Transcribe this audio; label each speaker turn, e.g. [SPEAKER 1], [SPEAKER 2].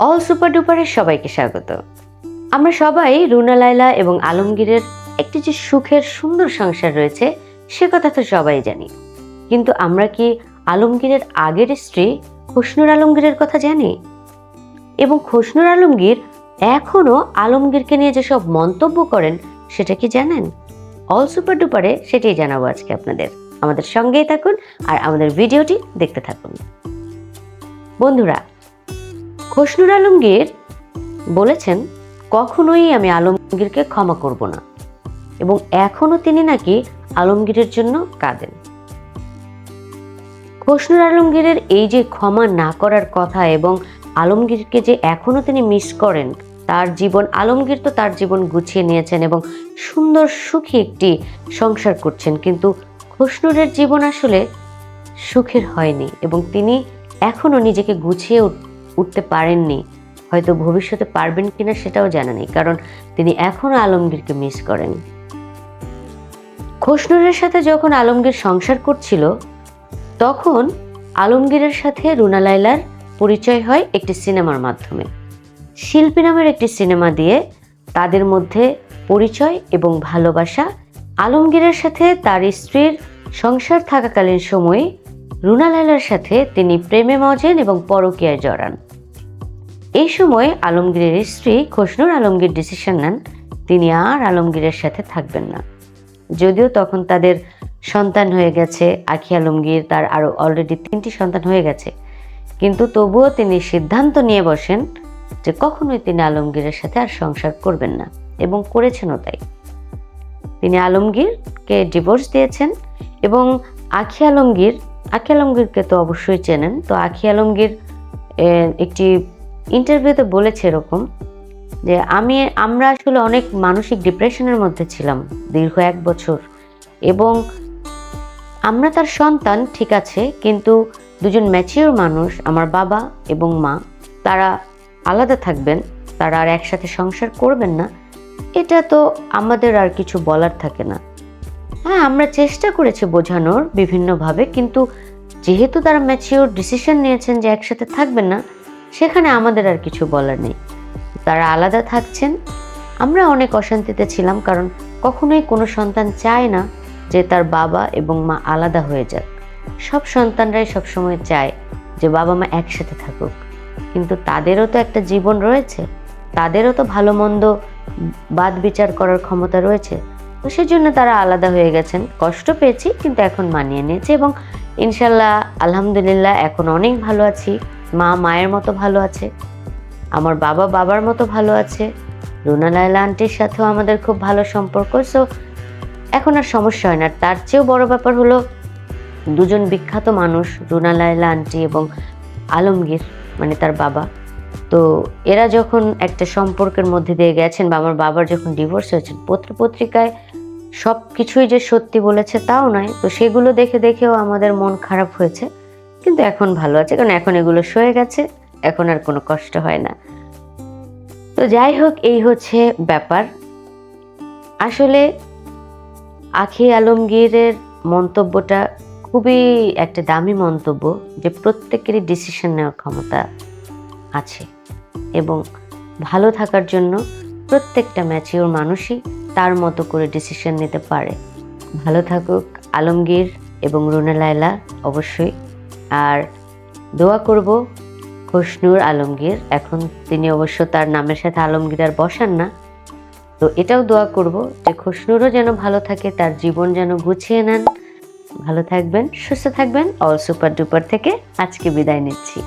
[SPEAKER 1] All super ডুপারের সবাইকে স্বাগত। আমরা সবাই রুনা লাইলা এবং আলমগীরের একটি যে সুখের সুন্দর সংসার রয়েছে, সে কথা তো সবাই জানি। কিন্তু আমরা কি আলমগীরের আগের স্ত্রী খুশনুর আলমগীরের কথা জানি? এবং খুশনুর আলমগীর এখনও আলমগীরকে নিয়ে যেসব মন্তব্য করেন, সেটা কি জানেন? অল সুপার ডুপারে সেটাই জানাব আজকে আপনাদের। আমাদের সঙ্গেই থাকুন আর আমাদের ভিডিওটি দেখতে থাকুন। বন্ধুরা খসনুর আলমগীর বলেছেন, কখনোই আমি আলমগীরকে ক্ষমা করব না এবং এখনও তিনি নাকি আলমগীরের জন্য কাঁদেন। খসনুর আলমগীরের এই যে ক্ষমা না করার কথা এবং আলমগীরকে যে এখনও তিনি মিস করেন, তার জীবন, আলমগীর তো তার জীবন গুছিয়ে নিয়েছেন এবং সুন্দর সুখী একটি সংসার করছেন, কিন্তু খসনুরের জীবন আসলে সুখের হয়নি এবং তিনি এখনও নিজেকে গুছিয়ে উঠতে পারেননি, হয়তো ভবিষ্যতে পারবেন কিনা সেটাও জানা নেই, কারণ তিনি এখনও আলমগীরকে মিস করেন। খসনুরের সাথে যখন আলমগীর সংসার করছিল, তখন আলমগীরের সাথে রুনা লাইলার পরিচয় হয় একটি সিনেমার মাধ্যমে। শিল্পী নামের একটি সিনেমা দিয়ে তাদের মধ্যে পরিচয় এবং ভালোবাসা, আলমগীরের সাথে তার স্ত্রীর সংসার থাকাকালীন সময়ে রুনা লাইলার সাথে তিনি প্রেমে মজেন এবং পরকীয়ায় জড়ান। এই সময় আলমগীরের স্ত্রী খসনুর আলমগীর ডিসিশন নেন, তিনি আর আলমগীরের সাথে থাকবেন না। যদিও তখন তাদের সন্তান হয়ে গেছে, আখি আলমগীর তার আরও অলরেডি তিনটি সন্তান হয়ে গেছে। কিন্তু তবুও তিনি সিদ্ধান্ত নিয়ে বসেন যে কখনোই তিনি আলমগীরের সাথে আর সংসার করবেন না, এবং করেছেনও তাই। তিনি আলমগীরকে ডিভোর্স দিয়েছেন, এবং আখি আলমগীর, আখি আলমগীরকে তো অবশ্যই চেনেন, তো আখি আলমগীর একটি ইন্টারভিউতে বলেছে এরকম যে আমি, আমরা আসলে অনেক মানসিক ডিপ্রেশনের মধ্যে ছিলাম দীর্ঘ এক বছর এবং আমরা তার সন্তান, ঠিক আছে, কিন্তু দুজন ম্যাচিওর মানুষ, আমার বাবা এবং মা, তারা আলাদা থাকবেন, তারা আর একসাথে সংসার করবেন না। এটা তো আমাদের আর কিছু বলার থাকে না। হ্যাঁ আমরা চেষ্টা করেছি বোঝানোর বিভিন্নভাবে, কিন্তু যেহেতু তারা ম্যাচিওর ডিসিশন নিয়েছেন যে একসাথে থাকবেন না সেখানে আমাদের আর কিছু বলার নেই। তারা আলাদা থাকছেন। আমরা অনেক অশান্তিতে ছিলাম কারণ কখনোই কোনো সন্তান চায় না যে তার বাবা এবং মা আলাদা হয়ে যাক। সব সন্তানরাই সবসময় চায় যে বাবা মা একসাথে থাকুক। কিন্তু তাদেরও তো একটা জীবন রয়েছে। তাদেরও তো ভালো মন্দ বাদ বিচার করার ক্ষমতা রয়েছে। তো সেজন্য তারা আলাদা হয়ে গেছেন। কষ্ট পেয়েছি, কিন্তু এখন মানিয়ে নিয়েছি এবং ইনশাল্লাহ, আলহামদুলিল্লাহ, এখন অনেক ভালো আছি। মা মায়ের মতো ভালো আছে। আমার বাবা বাবার মতো ভালো আছে। রুনা লাইলা আন্টির সাথেও আমাদের খুব ভালো সম্পর্ক। সো এখন আর সমস্যা হয় না। তার চেয়েও বড় ব্যাপার হলো, দুজন বিখ্যাত মানুষ, রুনা লাইলা আন্টি এবং আলমগীর মানে তার বাবা। তো এরা যখন একটা সম্পর্কের মধ্যে দিয়ে গেছেন বা আমার বাবার যখন ডিভোর্স হয়েছেন, পত্র পত্রিকায় সব কিছুই যে সত্যি বলেছে তাও নয়। তো সেগুলো দেখে দেখেও আমাদের মন খারাপ হয়েছে। কিন্তু এখন ভালো আছে, কারণ এখন এগুলো সয়ে গেছে, এখন আর কোনো কষ্ট হয় না। তো যাই হোক, এই হচ্ছে ব্যাপার। আসলে আখি আলমগীরের মন্তব্যটা খুবই একটা দামি মন্তব্য যে প্রত্যেকেরই ডিসিশন নেওয়ার ক্ষমতা আছে। এবং ভালো থাকার জন্য প্রত্যেকটা ম্যাচিওর মানুষই তার মতো করে ডিসিশন নিতে পারে। ভালো থাকুক আলমগীর এবং রুনা লায়লা অবশ্যই। আর দোয়া করব খসনুর আলমগীর। এখন তিনি অবশ্য তার নামের সাথে আলমগীর আর বসান না। তো এটাও দোয়া করব যে খসনুরও যেন ভালো থাকে, তার জীবন যেন গুছিয়ে নেন। ভালো থাকবেন, সুস্থ থাকবেন। অল সুপার ডুপার থেকে আজকে বিদায় নিচ্ছি।